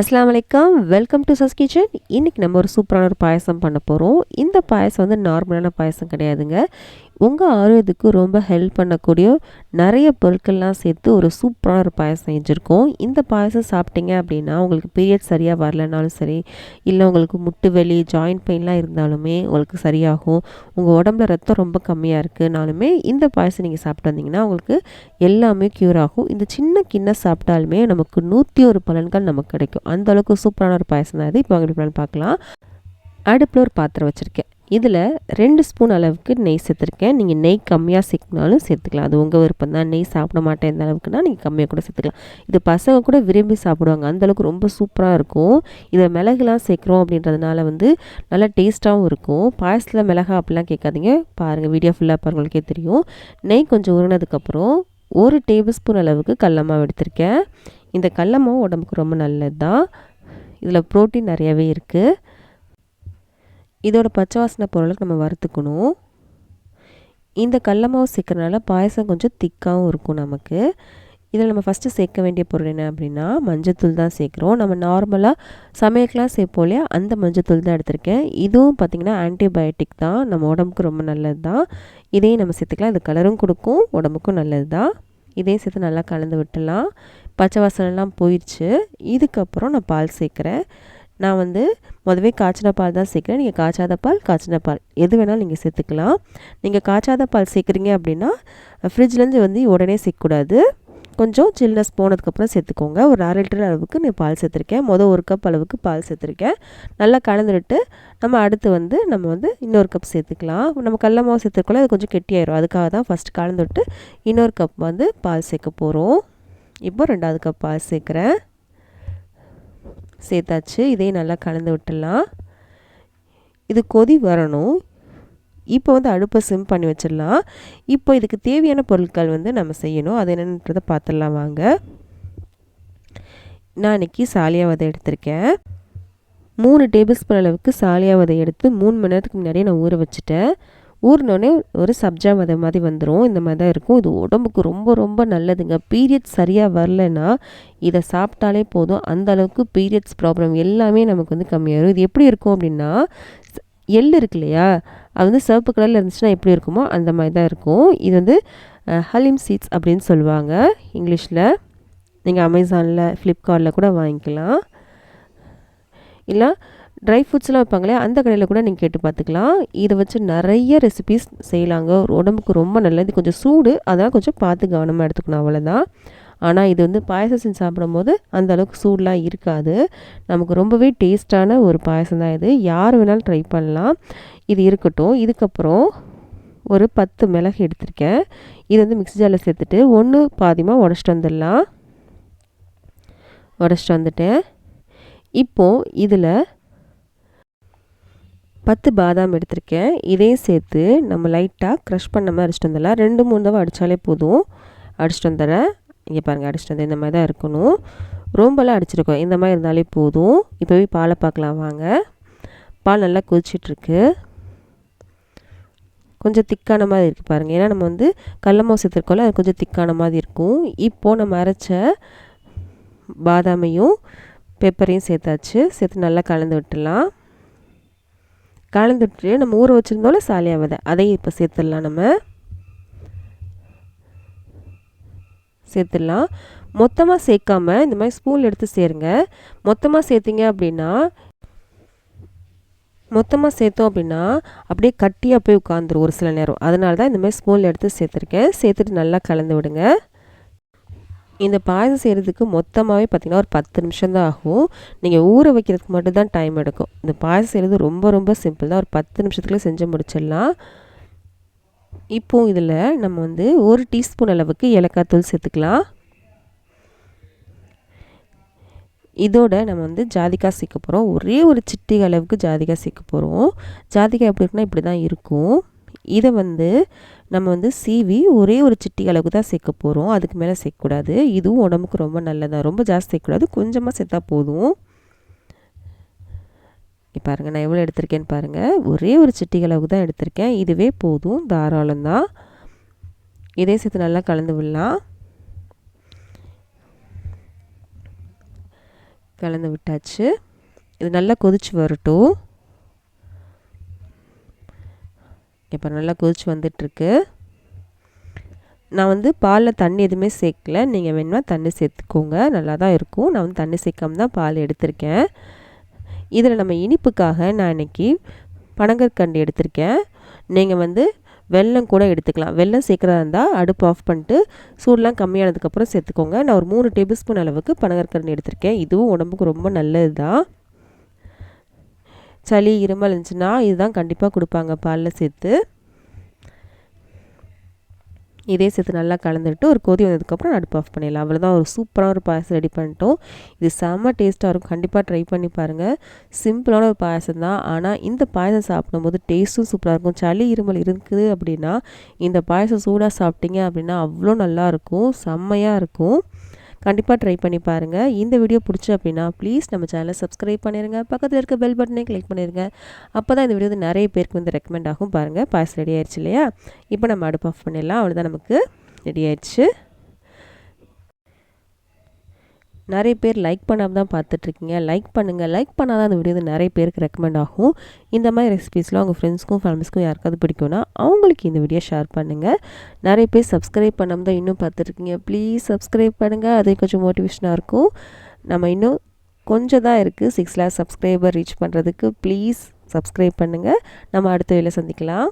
அஸ்லாம் வலைக்கம். Welcome to சஸ் kitchen இன்றைக்கி நம்ம ஒரு சூப்பரான ஒரு பாயசம் பண்ண போகிறோம் இந்த பாயசம் வந்து நார்மலான பாயசம் கிடையாதுங்க. உங்கள் ஆரோக்கியத்துக்கு ரொம்ப ஹெல்ப் பண்ணக்கூடிய நிறைய பொருட்கள்லாம் சேர்த்து ஒரு சூப்பரான ஒரு பாயசம் செஞ்சுருக்கோம். இந்த பாயசம் சாப்பிட்டீங்க அப்படின்னா உங்களுக்கு பீரியட் சரியாக வரலனாலும் சரி இல்லை உங்களுக்கு முட்டு வலி ஜாயிண்ட் பெயின்லாம் இருந்தாலுமே உங்களுக்கு சரியாகும். உங்கள் உடம்புல ரத்தம் ரொம்ப கம்மியாக இருக்குனாலுமே இந்த பாயசம் நீங்கள் சாப்பிட்டு வந்தீங்கன்னா உங்களுக்கு எல்லாமே க்யூர் ஆகும். இந்த சின்ன கிண்ணம் சாப்பிட்டாலுமே நமக்கு நூற்றி ஒரு பலன்கள் நமக்கு கிடைக்கும். அந்த அளவுக்கு சூப்பரான ஒரு பாயசம் தான் இது. இப்போ எப்படி பார்க்கலாம். அடுப்பில் ஒரு பாத்திரம் வச்சுருக்கேன். இதில் ரெண்டு ஸ்பூன் அளவுக்கு நெய் சேர்த்துருக்கேன். நீங்கள் நெய் கம்மியாக சேர்க்கனாலும் சேர்த்துக்கலாம். அது உங்கள் விருப்பம் தான் நெய் சாப்பிட மாட்டேன் இந்த அளவுக்குனா நீங்கள் கம்மியாக கூட சேர்த்துக்கலாம். இது பசங்க கூட விரும்பி சாப்பிடுவாங்க. அந்தளவுக்கு ரொம்ப சூப்பராக இருக்கும். இதை மிளகுலாம் சேர்க்குறோம் அப்படின்றதுனால வந்து நல்லா டேஸ்ட்டாகவும் இருக்கும். பாயசத்தில் மிளகா அப்படிலாம் கேட்காதீங்க. பாருங்கள் வீடியோ ஃபுல்லாக பாருங்களுக்கே தெரியும். நெய் கொஞ்சம் உருனதுக்கப்புறம் ஒரு டேபிள் ஸ்பூன் அளவுக்கு கடலமாவு எடுத்திருக்கேன். இந்த கடலமாவு உடம்புக்கு ரொம்ப நல்லது தான் இதில் ப்ரோட்டீன் நிறையவே இருக்குது. இதோட பச்சை வாசனை பொருளுக்கு நம்ம வறுத்துக்கணும். இந்த கடல மாவு சேர்க்கறனால பாயசம் கொஞ்சம் திக்காகவும் இருக்கும் நமக்கு. இதில் நம்ம ஃபஸ்ட்டு சேர்க்க வேண்டிய பொருள் என்ன அப்படின்னா மஞ்சத்தூள் தான் சேர்க்குறோம். நம்ம நார்மலாக சமையலுக்கெலாம் சேர்ப்போம் இல்லையா? அந்த மஞ்சத்தூள் தான் எடுத்திருக்கேன். இதுவும் பார்த்திங்கன்னா ஆன்டிபயோட்டிக் தான். நம்ம உடம்புக்கு ரொம்ப நல்லது தான். இதையும் நம்ம சேர்த்துக்கலாம். இது கலரும் கொடுக்கும். உடம்புக்கும் நல்லது தான். இதையும் சேர்த்து நல்லா கலந்து விட்டுலாம் பச்சை வாசனெல்லாம் போயிடுச்சு இதுக்கப்புறம் நான் பால் சேர்க்குறேன். நான் வந்து முதவே காய்ச்சின பால் தான் சேர்க்குறேன். நீங்கள் காய்ச்சாத பால் காய்ச்சின பால். எது வேணாலும் நீங்கள் சேர்த்துக்கலாம். நீங்கள் காய்ச்சாத பால் சேர்க்குறீங்க அப்படின்னா ஃப்ரிட்ஜ்லேருந்து வந்து உடனே சேர்க்கக்கூடாது. கொஞ்சம் சில்னஸ் போனதுக்கப்புறம் சேர்த்துக்கோங்க. ஒரு அரை லிட்டர் அளவுக்கு நான் பால் சேர்த்துருக்கேன். மொதல் ஒரு கப் அளவுக்கு பால் சேர்த்துருக்கேன். நல்லா கலந்துட்டு நம்ம அடுத்து வந்து நம்ம வந்து இன்னொரு கப் சேர்த்துக்கலாம். நம்ம கடல மாவு சேர்த்துருக்கோம் அது கொஞ்சம் கெட்டியாயிரும். அதுக்காக தான் ஃபஸ்ட் கலந்துட்டு இன்னொரு கப் வந்து பால் சேர்க்க போகிறோம் இப்போ ரெண்டாவது கப் பால் சேர்க்குறேன். சேர்த்தாச்சு. இதையும் நல்லா கலந்து விட்டுடலாம். இது கொதி வரணும். இப்போ வந்து அடுப்பை சிம் பண்ணி வச்சிடலாம். இப்போ இதுக்கு தேவையான பொருட்கள் வந்து நம்ம செய்யணும். அது என்னன்றதை பார்த்துடலாம் வாங்க. நான் இன்றைக்கி சாலியா விதை எடுத்திருக்கேன். மூணு டேபிள் ஸ்பூன் அளவுக்கு சாலியா வதை எடுத்து மூணு மணி நேரத்துக்கு முன்னாடியே நான் ஊற வச்சுட்டேன். ஊறினோடனே ஒரு சப்ஜா மத மாதிரி வந்துடும் இந்த மாதிரி தான் இருக்கும். இது உடம்புக்கு ரொம்ப ரொம்ப நல்லதுங்க. பீரியட்ஸ் சரியாக வரலன்னா இதை சாப்பிட்டாலே போதும். அந்த அளவுக்கு பீரியட்ஸ் ப்ராப்ளம் எல்லாமே நமக்கு வந்து கம்மியாகும் இது எப்படி இருக்கும் அப்படின்னா எள் இருக்கு இல்லையா? அது வந்து சிவப்பு கலரில் இருந்துச்சுன்னா எப்படி இருக்குமோ அந்த மாதிரி தான் இருக்கும். இது வந்து ஹலிம் சீட்ஸ் அப்படின்னு சொல்லுவாங்க. இங்கிலீஷில். நீங்கள் அமேசானில் ஃப்ளிப்கார்ட்டில் கூட வாங்கிக்கலாம். இல்லை ட்ரை ஃப்ரூட்ஸ்லாம் வைப்பாங்களே அந்த கடையில் கூட நீங்கள் கேட்டு பார்த்துக்கலாம். இதை வச்சு நிறைய ரெசிபிஸ் செய்யலாங்க. உடம்புக்கு ரொம்ப நல்லது. கொஞ்சம் சூடு அதெல்லாம் கொஞ்சம் பார்த்து கவனமாக எடுத்துக்கணும் அவ்வளோதான் ஆனால் இது வந்து பாயசம் செஞ்சு சாப்பிடும்போது அந்த அளவுக்கு சூடெலாம் இருக்காது. நமக்கு ரொம்பவே டேஸ்ட்டான ஒரு பாயசம் தான் இது. யார் வேணாலும் ட்ரை பண்ணலாம். இது இருக்கட்டும். இதுக்கப்புறம் ஒரு பத்து மிளகு எடுத்திருக்கேன். இது வந்து மிக்ஸி ஜாரில் சேர்த்துட்டு ஒன்று பாதிமாக உடச்சிட்டு வந்துடலாம். உடச்சிட்டு வந்துட்டேன். இப்போது இதில் பத்து பாதாம் எடுத்திருக்கேன். இதையும் சேர்த்து நம்ம லைட்டாக க்ரஷ் பண்ண மாதிரி அடிச்சிட்டு வந்துடலாம். ரெண்டு மூணு தடவை அடித்தாலே போதும். அடிச்சிட்டு வந்துடுறேன். இங்கே பாருங்கள் அடிச்சிட்டு வந்து இந்த மாதிரி தான் இருக்கணும். ரொம்பலாம் அடிச்சிருக்கோம். இந்த மாதிரி இருந்தாலே போதும். இப்போ போய் பாலை பார்க்கலாம் வாங்க. பால் நல்லா கொதிச்சிட்ருக்கு. கொஞ்சம் திக்கான மாதிரி இருக்குது பாருங்கள் ஏன்னா நம்ம வந்து கடல சேர்த்துருக்கோம்ல அது கொஞ்சம் திக்கான மாதிரி இருக்கும். இப்போது நம்ம அரைச்ச பாதாமையும் பெப்பரையும் சேர்த்தாச்சு. சேர்த்து நல்லா கலந்து விட்டுலாம் கலந்துட்டு நம்ம ஊற வச்சுருந்தோம்ல சாலியா விதை அதையும் இப்போ சேர்த்துடலாம் நம்ம. சேர்த்துடலாம். மொத்தமாக சேர்க்காம இந்த மாதிரி ஸ்பூன் எடுத்து சேருங்க. மொத்தமாக சேர்த்திங்க அப்படின்னா மொத்தமாக சேர்த்தோம் அப்படின்னா அப்படியே கட்டியாக போய் உட்காந்துரும் ஒரு சில நேரம். அதனால தான் இந்த மாதிரி ஸ்பூனில் எடுத்து சேர்த்துருக்கேன். சேர்த்துட்டு நல்லா கலந்து விடுங்க. இந்த பாயசம் செய்கிறதுக்கு மொத்தமாகவே பார்த்திங்கன்னா ஒரு பத்து நிமிஷம் தான் ஆகும். நீங்கள் ஊற வைக்கிறதுக்கு மட்டும்தான் டைம் எடுக்கும். இந்த பாயசம் செய்கிறது ரொம்ப ரொம்ப சிம்பிள் தான். ஒரு பத்து நிமிஷத்துக்குள்ளே செஞ்சு முடிச்சிடலாம். இப்போது இதில் நம்ம வந்து ஒரு டீஸ்பூன் அளவுக்கு ஏலக்காய் தூள் சேர்த்துக்கலாம். இதோட நம்ம வந்து ஜாதிக்காய் சேர்க்க போகிறோம் ஒரே ஒரு சிட்டி அளவுக்கு ஜாதிக்காய் சேர்க்க போகிறோம் ஜாதிக்காய் எப்படி இருக்குன்னா இப்படி தான் இருக்கும். இதை வந்து நம்ம வந்து சீவி ஒரே ஒரு சிட்டி அளவுக்கு தான் சேர்க்க போகிறோம் அதுக்கு மேலே சேர்க்கக்கூடாது. இதுவும் உடம்புக்கு ரொம்ப நல்லதாக ரொம்ப ஜாஸ்தி சேர்க்கக்கூடாது. கொஞ்சமாக சேர்த்தா போதும். பாருங்கள் நான் எவ்வளோ எடுத்திருக்கேன்னு பாருங்கள் ஒரே ஒரு சிட்டி அளவுக்கு தான் எடுத்திருக்கேன். இதுவே போதும். தாராளம்தான் இதே சேர்த்து நல்லா கலந்து விடலாம். கலந்து விட்டாச்சு. இது நல்லா கொதிச்சு வரட்டும். இப்போ நல்லா கொதிச்சு வந்துட்டுருக்கு. நான் வந்து பாலில் தண்ணி எதுவுமே சேர்க்கல. நீங்கள் வேணுமா தண்ணி சேர்த்துக்கோங்க. நல்லா தான் இருக்கும். நான் வந்து தண்ணி சேர்க்காம தான் பால் எடுத்திருக்கேன். இதில் நம்ம இனிப்புக்காக நான் இன்றைக்கி பனங்கற்கண்டு எடுத்திருக்கேன். நீங்கள் வந்து வெல்லம் கூட எடுத்துக்கலாம். வெல்லம் சேர்க்குறதா இருந்தால் அடுப்பு ஆஃப் பண்ணிட்டு சூடெலாம் கம்மியானதுக்கப்புறம் சேர்த்துக்கோங்க. நான் ஒரு மூணு டேபிள் ஸ்பூன் அளவுக்கு பனங்கற்கண்டு எடுத்திருக்கேன். இதுவும் உடம்புக்கு ரொம்ப நல்லது தான் சளி இருமல் இருந்துச்சுன்னா இதுதான் கண்டிப்பாக கொடுப்பாங்க. பாலில் சேர்த்து. இதே சேர்த்து நல்லா கலந்துட்டு ஒரு கொதி வந்ததுக்கப்புறம் அடுப்பு ஆஃப் பண்ணிடலாம். அவ்வளோதான் ஒரு சூப்பரான ஒரு பாயசம் ரெடி பண்ணிட்டோம். இது செம்ம டேஸ்ட்டாக இருக்கும். கண்டிப்பாக ட்ரை பண்ணி பாருங்கள் சிம்பிளான ஒரு பாயசம் தான். ஆனால் இந்த பாயசம் சாப்பிடும்போது டேஸ்ட்டும் சூப்பராக இருக்கும். சளி இருமல் இருக்குது அப்படின்னா இந்த பாயசம் சூடாக சாப்பிட்டீங்க அப்படின்னா அவ்வளோ நல்லாயிருக்கும் செம்மையாக இருக்கும். கண்டிப்பாக ட்ரை பண்ணி பாருங்கள் இந்த வீடியோ பிடிச்சி அப்படின்னா ப்ளீஸ் நம்ம சேனலை சப்ஸ்கிரைப் பண்ணிடுங்க பக்கத்தில் இருக்க பெல் பட்டனே கிளிக் பண்ணிடுங்க அப்போ தான் இந்த வீடியோ வந்து நிறைய பேருக்கு வந்து ரெக்கமெண்ட் ஆகும் பாருங்கள் பாயசம் ரெடி ஆயிடுச்சு இல்லையா? இப்போ நம்ம அடுப்பு ஆஃப் பண்ணிடலாம். அவ்வளோதான் நமக்கு ரெடி ஆயிடுச்சு. நிறைய பேர் லைக் பண்ணாமல் தான் பார்த்துட்ருக்கீங்க. லைக் பண்ணுங்கள் லைக் பண்ணால் தான் அந்த வீடியோ நிறைய பேருக்கு ரெக்கமெண்ட் ஆகும். இந்த மாதிரி ரெசிபீஸ்லாம் உங்கள் ஃப்ரெண்ட்ஸ்க்கும் ஃபேமிலிஸ்க்கும் யாருக்காவது பிடிக்கும்னா அவங்களுக்கு இந்த வீடியோ ஷேர் பண்ணுங்கள் நிறைய பேர் சப்ஸ்கிரைப் பண்ணாமல் தான் இன்னும் பார்த்துட்ருக்கீங்க. ப்ளீஸ் சப்ஸ்கிரைப் பண்ணுங்கள் அது கொஞ்சம் மோட்டிவேஷனாக இருக்கும். நம்ம இன்னும் கொஞ்சம் தான் இருக்குது சிக்ஸ் லேக் சப்ஸ்கிரைபர் ரீச் பண்ணுறதுக்கு ப்ளீஸ் சப்ஸ்கிரைப் பண்ணுங்கள் நம்ம அடுத்த வேலை சந்திக்கலாம்.